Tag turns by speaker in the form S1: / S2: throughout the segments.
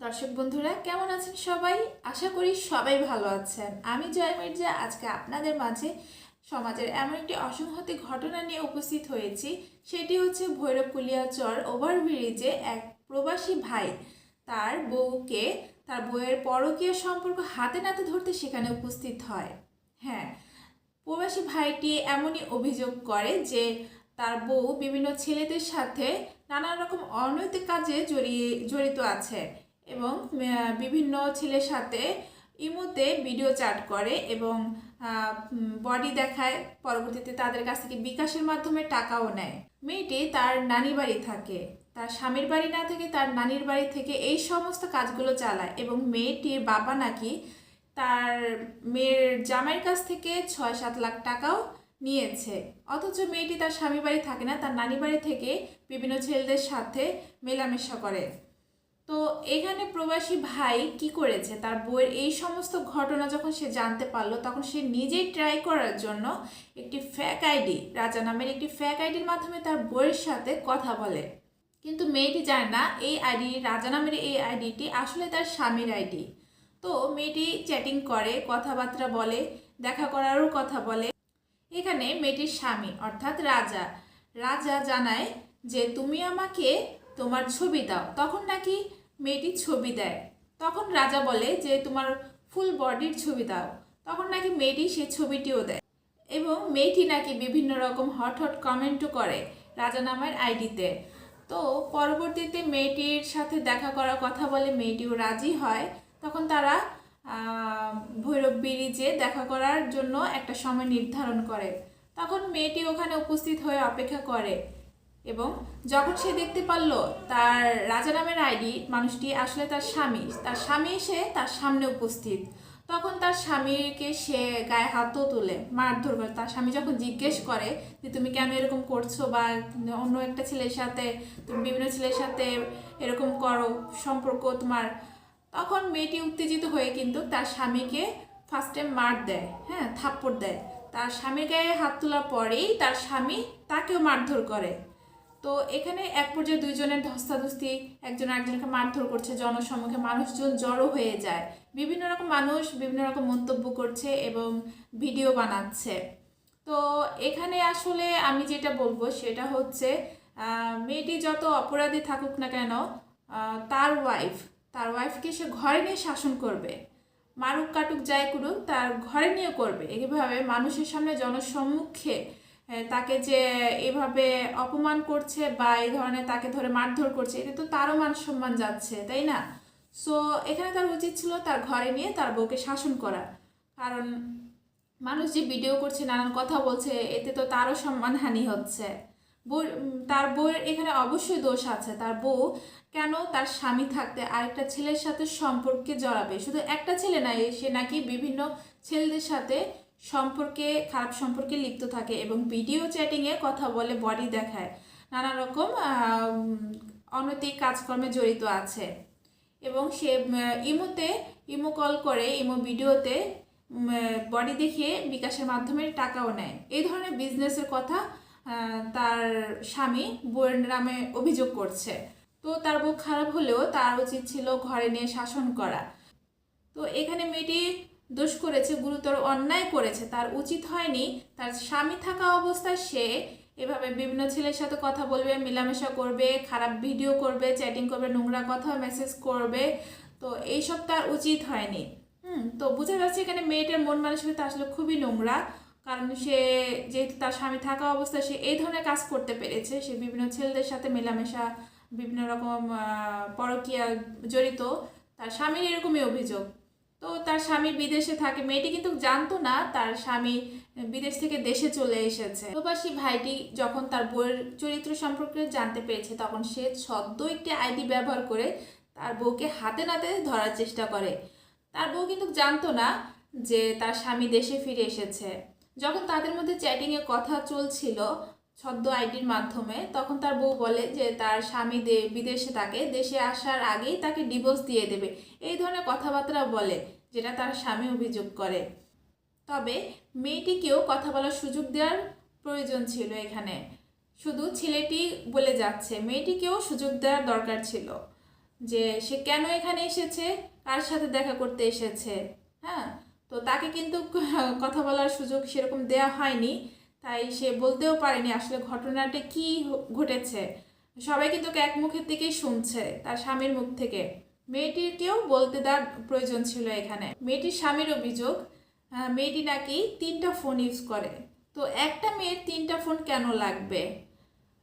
S1: দর্শক বন্ধুরা, কেমন আছেন সবাই? আশা করি সবাই ভালো আছেন। আমি জয় মির্জা, আজকে আপনাদের মাঝে সমাজের এমন একটি অসংহতি ঘটনা নিয়ে উপস্থিত হয়েছি। সেটি হচ্ছে ভৈরবকুলিয়া চর ওভারব্রিজে এক প্রবাসী ভাই তার বউকে তার বউয়ের পরকীয় সম্পর্ক হাতে নাতে ধরতে সেখানে উপস্থিত হয়। হ্যাঁ প্রবাসী ভাইটি এমনই অভিযোগ করে যে তার বউ বিভিন্ন ছেলেদের সাথে নানা রকম অনৈতিক কাজে জড়িয়ে, জড়িত আছে। এবং বিভিন্ন ছেলের সাথে ইমোতে ভিডিও চ্যাট করে এবং বডি দেখায়। পরবর্তীতে তাদের কাছ থেকে বিকাশের মাধ্যমে টাকাও নেয়। মেয়েটি তার নানি বাড়ি থাকে। তার স্বামীর বাড়ি না থেকে তার নানির বাড়ি থেকে এই সমস্ত কাজগুলো চালায় এবং মেয়েটির বাবা নাকি তার মেয়ের জামাইয়ের কাছ থেকে ছয় সাত লাখ টাকাও নিয়েছে। অথচ মেয়েটি তার স্বামী বাড়ি থাকে না, তার নানি বাড়ি থেকে বিভিন্ন ছেলেদের সাথে মেলামেশা করে। তো এখানে প্রবাসী ভাই কি করেছে? তার বইয়ের এই সমস্ত ঘটনা যখন সে জানতে পারল, তখন সে নিজেই ট্রাই করার জন্য একটি ফ্যাক আইডি রাজা নামের একটি ফ্যাক আইডির মাধ্যমে তার বইয়ের সাথে কথা বলে। কিন্তু মেয়েটি জানে না, এই আইডি রাজা নামের এই আইডিটি আসলে তার স্বামীর আইডি তো মেয়েটি চ্যাটিং করে, কথাবার্তা বলে, দেখা করারও কথা বলে। এখানে মেয়েটির স্বামী, অর্থাৎ রাজা। রাজা জানায় যে, তুমি আমাকে তোমার ছবি দাও। তখন নাকি মেয়েটি ছবি দেয়। তখন রাজা বলে যে, তোমার ফুল বডির ছবি দাও। তখন নাকি মেয়েটি সে ছবিটিও দেয় এবং মেয়েটি নাকি বিভিন্ন রকম হট হট কমেন্টও করে রাজা নামের আইডিতে। তো পরবর্তীতে মেয়েটির সাথে দেখা করার কথা বলে মেয়েটিও রাজি হয়। তখন তারা ভৈরব ব্রিজে দেখা করার জন্য একটা সময় নির্ধারণ করে। তখন মেয়েটি ওখানে উপস্থিত হয়ে অপেক্ষা করে। এবং যখন সে দেখতে পারল তার রাজা নামের আইডি, মানুষটি আসলে তার স্বামী তার স্বামী এসে তার সামনে উপস্থিত। তখন তার স্বামীকে সে গায়ে হাতও তোলে, মারধর করে। তার স্বামী যখন জিজ্ঞেস করে যে, তুমি কেন এরকম করছ বা অন্য একটা ছেলের সাথে, তুমি বিভিন্ন ছেলের সাথে এরকম করো, সম্পর্ক তোমার? তখন মেয়েটি উত্তেজিত হয়ে কিন্তু তার স্বামীকে ফার্স্ট মার দেয় হ্যাঁ থাপ্পড় দেয়। তার স্বামীর গায়ে হাত তোলার পরেই তার স্বামী তাকেও মারধর করে। তো এখানে এক পর্যায়ে দুইজনের ধস্তাধস্তি, একজন আরেকজনকে মারধর করছে, জনসম্মুখে মানুষজন জড়ো হয়ে যায়। বিভিন্ন রকম মানুষ বিভিন্ন রকম মন্তব্য করছে এবং ভিডিও বানাচ্ছে। তো এখানে আসলে আমি যেটা বলব সেটা হচ্ছে মেয়েটি যত অপরাধী থাকুক না কেন তার ওয়াইফ তার ওয়াইফকে সে ঘরে নিয়ে শাসন করবে। মারুক কাটুক যাই করুক, তার ঘরে নিয়ে করবে। এইভাবে মানুষের সামনে জনসম্মুখে তাকে যে এভাবে অপমান করছে বা এই ধরনের তাকে ধরে মারধর করছে, এটা তো তারও মান সম্মান যাচ্ছে, তাই না? সো এখানে তার উচিত ছিল তার ঘরে নিয়ে তার বউকে শাসন করা। কারণ মানুষ যে ভিডিও করছে, নানান কথা বলছে, এতে তো তারও সম্মানহানি হচ্ছে। বউ, তার বউয়ের এখানে অবশ্যই দোষ আছে। তার বউ কেন তার স্বামী থাকতে আরেকটা ছেলের সাথে সম্পর্কে জড়াবে? শুধু একটা ছেলে না সে নাকি বিভিন্ন ছেলেদের সাথে সম্পর্কে, খারাপ সম্পর্কে লিপ্ত থাকে এবং ভিডিও চ্যাটিংয়ে কথা বলে বডি দেখায়। নানা রকম অনৈতিক কাজকর্মে জড়িত আছে। এবং সে ইমোতে, ইমো কল করে, ইমো ভিডিওতে বডি দেখিয়ে বিকাশের মাধ্যমে টাকাও নেয়। এই ধরনের বিজনেসের কথা তার স্বামী বউয়ের নামে অভিযোগ করছে। তো তার বউ খারাপ হলেও তার উচিত ছিল ঘরে নিয়ে শাসন করা। তো এখানে মেয়েটি দোষ করেছে, গুরুতর অন্যায় করেছে, তার উচিত হয়নি। তার স্বামী থাকা অবস্থায় সে এভাবে বিভিন্ন ছেলের সাথে কথা বলবে, মেলামেশা করবে, খারাপ ভিডিও করবে, চ্যাটিং করবে, নোংরা কথা মেসেজ করবে। তো এইসব তার উচিত হয়নি। হুম, তো বোঝা যাচ্ছে এখানে মেয়েটার মন মানসিকতা আসলে খুবই নোংরা। কারণ সে যেহেতু তার স্বামী থাকা অবস্থায় সে এই ধরনের কাজ করতে পেরেছে, সে বিভিন্ন ছেলেদের সাথে মেলামেশা, বিভিন্ন রকম পরকীয়া জড়িত, তার স্বামীর এরকমই অভিযোগ। তো তার স্বামী বিদেশে থাকে। মেয়েটি কিন্তু জানতো না তার স্বামী বিদেশ থেকে দেশে চলে এসেছে। প্রবাসী ভাইটি যখন তার বউয়ের চরিত্র সম্পর্কে জানতে পেরেছে, তখন সে সদ্য একটি আইডি ব্যবহার করে তার বউকে হাতে নাতে ধরার চেষ্টা করে। তার বউ কিন্তু জানতো না যে তার স্বামী দেশে ফিরে এসেছে। যখন তাদের মধ্যে চ্যাটিংয়ে কথা চলছিল ছদ্ম আইডির মাধ্যমে, তখন তার বউ বলে যে তার স্বামী দে- বিদেশে থাকে, দেশে আসার আগেই তাকে ডিভোর্স দিয়ে দেবে। এই ধরনের কথাবার্তা বলে, যেটা তার স্বামী অভিযোগ করে। তবে মেয়েটিকেও কথা বলার সুযোগ দেওয়ার প্রয়োজন ছিল এখানে। শুধু ছেলেটি বলে যাচ্ছে, মেয়েটিকেও সুযোগ দেওয়ার দরকার ছিল যে সে কেন এখানে এসেছে, কার সাথে দেখা করতে এসেছে হ্যাঁ? তো তাকে কিন্তু কথা বলার সুযোগ সেরকম দেওয়া হয়নি। তাই সে বলতেও পারেনি আসলে ঘটনাটা কি ঘটেছে। সবাই কিন্তু এক মুখের থেকেই শুনছে তার স্বামীর মুখ থেকে। মেয়েটিকেও বলতে দেওয়ার প্রয়োজন ছিল এখানে। মেয়েটির স্বামীর অভিযোগ মেয়েটি নাকি তিনটা ফোন ইউজ করে। তো একটা মেয়ের তিনটা ফোন কেন লাগবে?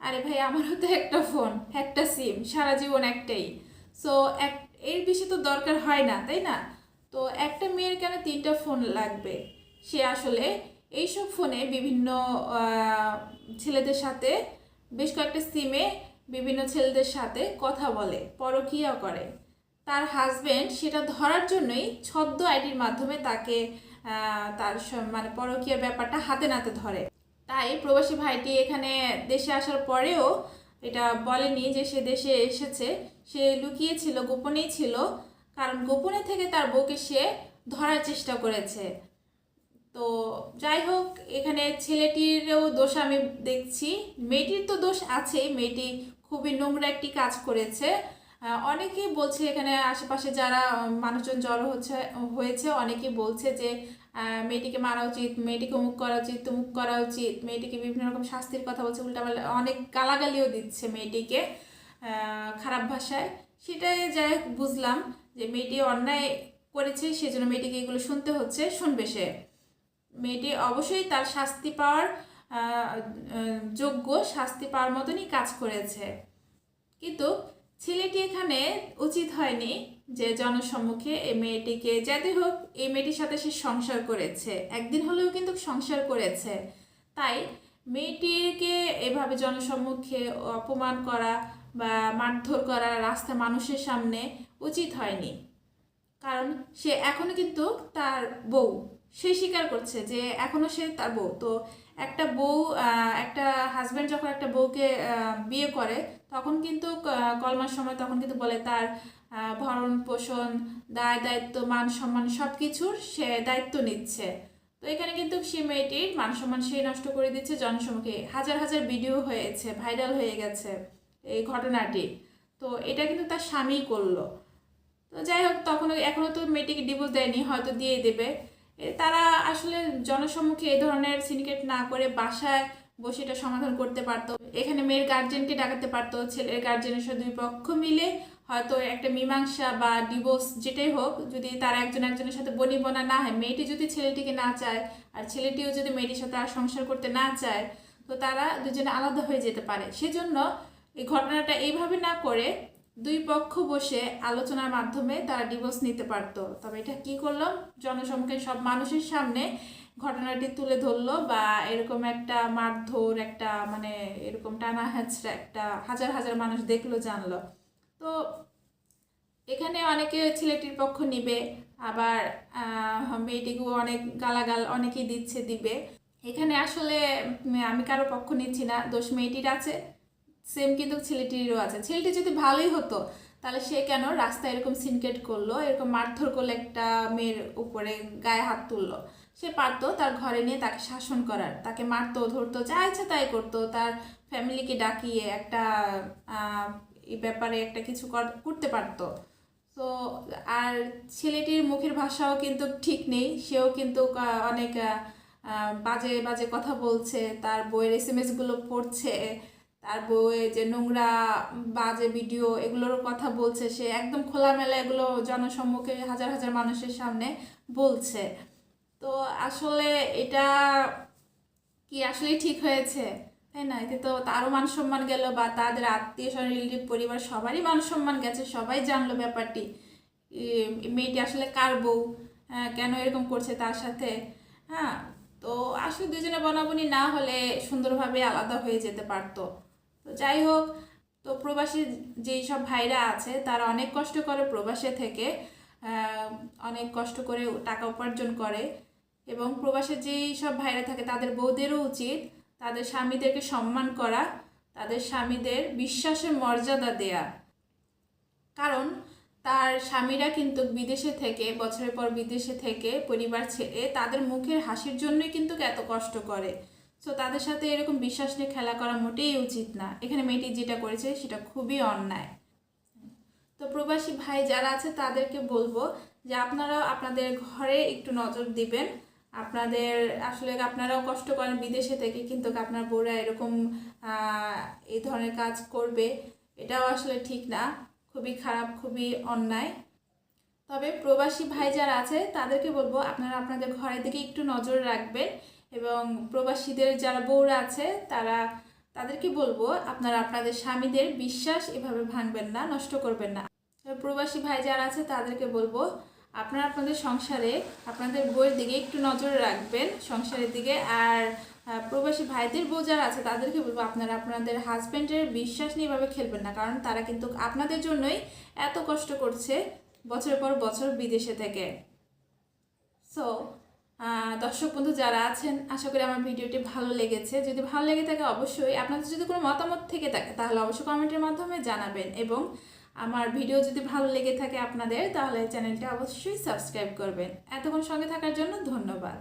S1: আরে ভাই, আমারও তো একটা ফোন, একটা সিম, সারা জীবন একটাই। সো এক, এর বেশি তো দরকার হয় না, তাই না? তো একটা মেয়ের কেন তিনটা ফোন লাগবে? সে আসলে এইসব ফোনে বিভিন্ন ছেলেদের সাথে, বেশ কয়েকটা সিমে বিভিন্ন ছেলেদের সাথে কথা বলে পরকীয়া করে। তার হাজবেন্ড সেটা ধরার জন্যই ছদ্ম আইডির মাধ্যমে তাকে তার মানে পরকীয়ার ব্যাপারটা হাতে নাতে ধরে। তাই প্রবাসী ভাইটি এখানে দেশে আসার পরেও এটা বলেনি যে সে দেশে এসেছে। সে লুকিয়েছিল, গোপনেই ছিল। কারণ গোপনে থেকে তার বউকে সে ধরার চেষ্টা করেছে। তো যাই হোক, এখানে ছেলেটিরও দোষ আমি দেখছি। মেয়েটির তো দোষ আছেই, মেয়েটি খুবই নোংরা একটি কাজ করেছে। অনেকেই বলছে এখানে আশেপাশে যারা মানুষজন জড়ো হচ্ছে, হয়েছে, অনেকেই বলছে যে মেয়েটিকে মারা উচিত, মেয়েটিকে অমুক করা উচিত, তুমুক করা উচিত, মেয়েটিকে বিভিন্ন রকম শাস্তির কথা বলছে উল্টাপাল্টা অনেক গালাগালিও দিচ্ছে মেয়েটিকে খারাপ ভাষায়। সেটাই যাই বুঝলাম যে মেয়েটি অন্যায় করেছে, সেজন্য মেয়েটিকে এগুলো শুনতে হচ্ছে, শুনবে সে। মেয়েটি অবশ্যই তার শাস্তি পাওয়ার যোগ্য শাস্তি পাওয়ার মতনই কাজ করেছে। কিন্তু ছেলেটি এখানে উচিত হয়নি যে জনসম্মুখে এই মেয়েটিকে যাতে হোক, এই মেয়েটির সাথে সে সংসার করেছে। একদিন হলেও কিন্তু সংসার করেছে। তাই মেয়েটিকে এভাবে জনসম্মুখে অপমান করা বা মারধর করা রাস্তা মানুষের সামনে উচিত হয়নি। কারণ সে এখনও কিন্তু তার বউ। সে স্বীকার করছে যে এখনও সে তার বউ। তো একটা বউ একটা হাজব্যান্ড যখন একটা বউকে বিয়ে করে, তখন কিন্তু কলমার সময় তখন কিন্তু বলে তার ভরণ পোষণ, দায় দায়িত্ব, মান সম্মান সব কিছুর সে দায়িত্ব নিচ্ছে। তো এখানে কিন্তু সে মেয়েটির মান সম্মান সে নষ্ট করে দিচ্ছে, জনসমুখে। হাজার হাজার ভিডিও হয়েছে ভাইরাল হয়ে গেছে এই ঘটনাটি। তো এটা কিন্তু তার স্বামীই করল। তো যাই হোক তখন এখনও তো মেয়েটিকে ডিভোর্স দেয়নি, হয়তো দিয়ে দেবে। তারা আসলে জনসম্মুখে এই ধরনের সিন্ডিকেট না করে বাসায় বসে এটা সমাধান করতে পারতো। এখানে মেয়ের গার্জেনকে ডাকাতে পারতো, ছেলের গার্জেনের সাথে দুই পক্ষ মিলে হয়তো একটা মীমাংসা বা ডিভোর্স যেটাই হোক, যদি তারা একজন একজনের সাথে বনি বনা না হয়, মেয়েটি যদি ছেলেটিকে না চায় আর ছেলেটিও যদি মেয়েটির সাথে আর সংসার করতে না চায়, তো তারা দুজনে আলাদা হয়ে যেতে পারে। সেজন্য এই ঘটনাটা এইভাবে না করে দুই পক্ষ বসে আলোচনার মাধ্যমে তারা ডিভোর্স নিতে পারতো। তবে এটা কি করল? জনসম্মুখে সব মানুষের সামনে ঘটনাটি তুলে ধরলো বা এরকম একটা মারধর, একটা মানে এরকম টানা হ্যাচড়া একটা হাজার হাজার মানুষ দেখল, জানলো। তো এখানে অনেকে ছেলেটির পক্ষ নিবে, আবার মেয়েটিকেও অনেক গালাগাল অনেকেই দিচ্ছে, দিবে। এখানে আসলে আমি কারও পক্ষ নিচ্ছি না, দোষ মেয়েটির আছে। সেম কিন্তু ছেলেটিরও আছে। ছেলেটি যদি ভালোই হতো, তাহলে সে কেন রাস্তায় এরকম সিনকেট করল, এরকম মারধর করল একটা মেয়ের উপরে গায়ে হাত তুললো। সে পারতো তার ঘরে নিয়ে তাকে শাসন করার। তাকে মারতো, ধরতো, যা ইচ্ছা তাই করতো। তার ফ্যামিলিকে ডাকিয়ে একটা এই ব্যাপারে একটা কিছু কর- করতে পারতো। তো আর ছেলেটির মুখের ভাষাও কিন্তু ঠিক নেই। সেও কিন্তু অনেক বাজে বাজে কথা বলছে। তার বইয়ের এস এম এসগুলো পড়ছে। তার বউয়ে যে নোংরা বাজে ভিডিও এগুলোর কথা বলছে, সে একদম খোলামেলা এগুলো জনসম্মুখে হাজার হাজার মানুষের সামনে বলছে। তো আসলে এটা কি আসলে ঠিক হয়েছে? তাই না? এতে তো তারও মান সম্মান গেল বা তাদের আত্মীয় স্বজন, রিলেটিভ পরিবার, সবারই মান সম্মান গেছে, সবাই জানলো ব্যাপারটি। মেয়েটি আসলে কার বউ? কেন এরকম করছে তার সাথে? হ্যাঁ তো আসলে দুজনে বনাবনি না হলে সুন্দরভাবে আলাদা হয়ে যেতে পারতো। তো যাই হোক, তো প্রবাসী যেই সব ভাইরা আছে, তারা অনেক কষ্ট করে প্রবাসে থেকে অনেক কষ্ট করে টাকা উপার্জন করে এবং প্রবাসে যেই সব ভাইরা থাকে, তাদের বউদেরও উচিত তাদের স্বামীদেরকে সম্মান করা, তাদের স্বামীদের বিশ্বাসের মর্যাদা দেয়া। কারণ তার স্বামীরা কিন্তু বিদেশে থেকে, বছরের পর বিদেশে থেকে পরিবার ছেড়ে তাদের মুখের হাসির জন্যই কিন্তু এত কষ্ট করে। সো তাদের সাথে এরকম বিশ্বাস নিয়ে খেলা করা মোটেই উচিত না। এখানে মেয়েটি যেটা করেছে, সেটা খুবই অন্যায়। তো প্রবাসী ভাই যারা আছে, তাদেরকে বলব যে আপনারাও আপনাদের ঘরে একটু নজর দিবেন। আপনাদের আসলে আপনারাও কষ্ট করেন বিদেশে থেকে, কিন্তু আপনার বউরা এরকম এই ধরনের কাজ করবে, এটাও আসলে ঠিক না। খুবই খারাপ, খুবই অন্যায়। তবে প্রবাসী ভাই যারা আছে, তাদেরকে বলব আপনারা আপনাদের ঘরের দিকে একটু নজর রাখবেন। এবং প্রবাসীদের যারা বউরা আছে, তারা তাদেরকে বলব, আপনারা আপনাদের স্বামীদের বিশ্বাস এভাবে ভাঙবেন না, নষ্ট করবেন না। প্রবাসী ভাই যারা আছে, তাদেরকে বলব, আপনারা আপনাদের সংসারে, আপনাদের বউয়ের দিকে একটু নজর রাখবেন সংসারের দিকে। আর প্রবাসী ভাইদের বউ যারা আছে, তাদেরকে বলব, আপনারা আপনাদের হাজব্যান্ডের বিশ্বাস নিয়ে এভাবে খেলবেন না। কারণ তারা কিন্তু আপনাদের জন্যই এত কষ্ট করছে বছরের পর বছর বিদেশে থেকে। সো দর্শক বন্ধু যারা আছেন, আশা করি আমার ভিডিওটি ভালো লেগেছে। যদি ভালো লেগে থাকে অবশ্যই আপনাদের যদি কোনো মতামত থেকে থাকে, তাহলে অবশ্যই কমেন্টের মাধ্যমে জানাবেন এবং আমার ভিডিও যদি ভালো লেগে থাকে আপনাদের, তাহলে চ্যানেলটা অবশ্যই সাবস্ক্রাইব করবেন। এতক্ষণ সঙ্গে থাকার জন্য ধন্যবাদ।